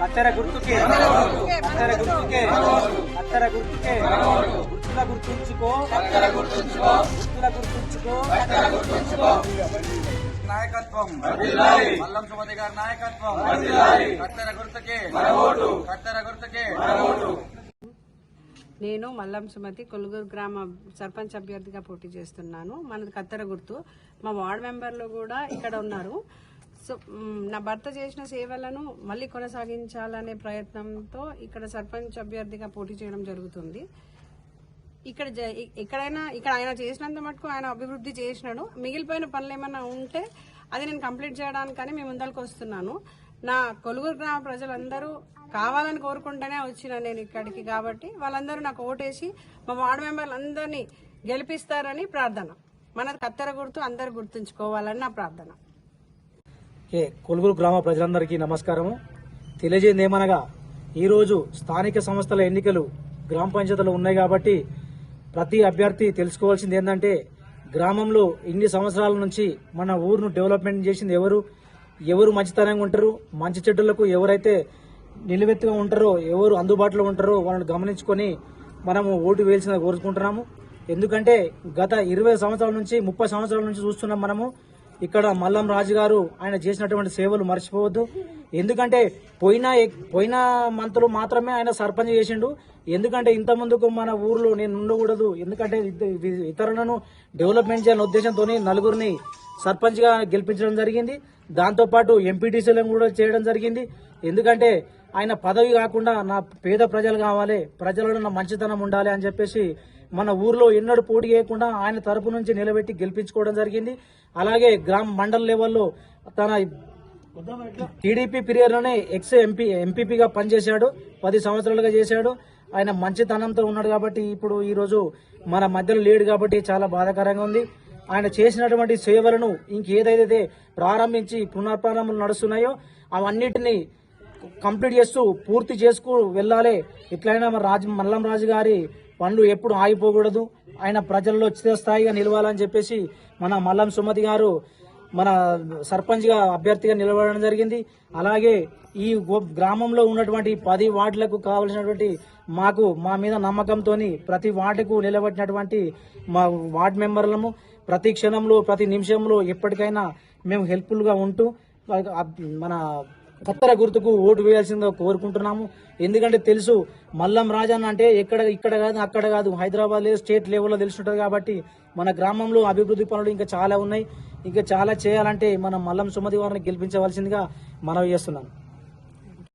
కత్తెర గుర్తుకే. కత్తెర గుర్తుకే. కత్తెర గుర్తుకే. గుర్తుల గుర్తుంచుకో. గుర్తుల గుర్తుంచుకో. నాయకత్వం. మల్లం సుమతి గారి నాయకత్వం. కత్తెర గుర్తుకే. కత్తెర గుర్తుకే. నేను మల్లం సుమతి కొలుగురు గ్రామ సర్పంచ్ అభ్యర్థిగా పోటీ చేస్తున్నాను. మనది కత్తెర గుర్తు. మా వార్డ్ మెంబర్లు కూడా ఇక్కడ ఉన్నారు. సో నా భర్త చేసిన సేవలను మళ్ళీ కొనసాగించాలనే ప్రయత్నంతో ఇక్కడ సర్పంచ్ అభ్యర్థిగా పోటీ చేయడం జరుగుతుంది. ఇక్కడ జ- ఎక్కడైనా ఇక్కడ ఆయన చేసినంత మటుకు ఆయన అభివృద్ధి చేసినాడు. మిగిలిపోయిన పనులు ఏమైనా ఉంటే అది నేను కంప్లీట్ చేయడానికని మీ ముందరకు వస్తున్నాను. నా కొలుగురు గ్రామ ప్రజలందరూ కావాలని కోరుకుంటేనే వచ్చిన నేను ఇక్కడికి కాబట్టి వాళ్ళందరూ నాకు ఓటేసి మా వార్డు మెంబర్లందరినీ గెలిపిస్తారని ప్రార్థన. మన కత్తెర గుర్తు అందరు గుర్తుంచుకోవాలని నా ప్రార్థన. కొలుగురు గ్రామ ప్రజలందరికీ నమస్కారము. తెలియజేయండి ఏమనగా ఈరోజు స్థానిక సంస్థల ఎన్నికలు గ్రామ పంచాయతీలు ఉన్నాయి కాబట్టి ప్రతి అభ్యర్థి తెలుసుకోవాల్సింది ఏంటంటే గ్రామంలో ఇన్ని సంవత్సరాల నుంచి మన ఊరును డెవలప్మెంట్ చేసింది ఎవరు? ఎవరు మంచితనంగా ఉంటారు? మంచి చెడ్డలకు ఎవరైతే నిలువెత్తుగా ఉంటారో ఎవరు అందుబాటులో ఉంటారో వాళ్ళని గమనించుకొని మనము ఓటు వేయాల్సిన కోరుకుంటున్నాము. ఎందుకంటే గత ఇరవై సంవత్సరాల నుంచి ముప్పై సంవత్సరాల నుంచి చూస్తున్నాం మనము. ఇక్కడ మల్లం రాజు గారు ఆయన చేసినటువంటి సేవలు మర్చిపోవద్దు. ఎందుకంటే పోయిన పోయిన మంత్లో మాత్రమే ఆయన సర్పంచ్ చేసిండు. ఎందుకంటే ఇంత ముందుకు మన ఊర్లో నేను ఉండకూడదు. ఎందుకంటే ఇతరులను డెవలప్మెంట్ చేయాలనే ఉద్దేశంతో నలుగురిని సర్పంచ్గా గెలిపించడం జరిగింది. దాంతోపాటు ఎంపీటీసీలను కూడా చేయడం జరిగింది. ఎందుకంటే ఆయన పదవి కాకుండా నా పేద ప్రజలు కావాలి. ప్రజలలో నా మంచితనం ఉండాలి అని చెప్పేసి మన ఊర్లో ఎన్నడూ పోటీ చేయకుండా ఆయన తరపు నుంచి నిలబెట్టి గెలిపించుకోవడం జరిగింది. అలాగే గ్రామ మండల లెవెల్లో తన టీడీపీ పీరియడ్లోనే ఎక్స్ ఎంపీ ఎంపీపీగా పనిచేశాడు. పది సంవత్సరాలుగా చేశాడు. ఆయన మంచితనంతో ఉన్నాడు కాబట్టి ఇప్పుడు ఈరోజు మన మధ్యలో లేడు కాబట్టి చాలా బాధాకరంగా ఉంది. ఆయన చేసినటువంటి సేవలను ఇంకేదైతే ప్రారంభించి పునర్ప్రారంభం నడుస్తున్నాయో అవన్నిటిని కంప్లీట్ చేస్తూ పూర్తి చేసుకు వెళ్ళాలి. ఎట్లయినా మన రాజు మల్లం రాజు గారి పనులు ఎప్పుడు ఆగిపోకూడదు. ఆయన ప్రజల్లో స్థాయిగా నిలవాలని చెప్పేసి మన మల్లం సుమతి గారు మన సర్పంచ్గా అభ్యర్థిగా నిలబడడం జరిగింది. అలాగే ఈ గో- గ్రామంలో ఉన్నటువంటి పది వార్డులకు కావలసినటువంటి మాకు మా మీద నమ్మకంతో ప్రతి వార్డుకు నిలబెట్టినటువంటి మా వార్డ్ మెంబర్లము ప్రతి క్షణంలో ప్రతి నిమిషంలో ఎప్పటికైనా మేము హెల్ప్ఫుల్గా ఉంటూ మన కత్తెర గుర్తుకు ఓటు వేయాల్సిందో కోరుకుంటున్నాము. ఎందుకంటే తెలుసు మల్లం రాజన్న అంటే ఎక్కడ ఇక్కడ కాదు అక్కడ కాదు హైదరాబాద్ లేదు స్టేట్ లెవెల్లో తెలుసుంటది కాబట్టి మన గ్రామంలో అభివృద్ధి పనులు ఇంకా చాలా ఉన్నాయి. ఇంకా చాలా చేయాలంటే మనం మల్లం సుమతి వారిని గెలిపించవలసిందిగా మనవి చేస్తున్నాను.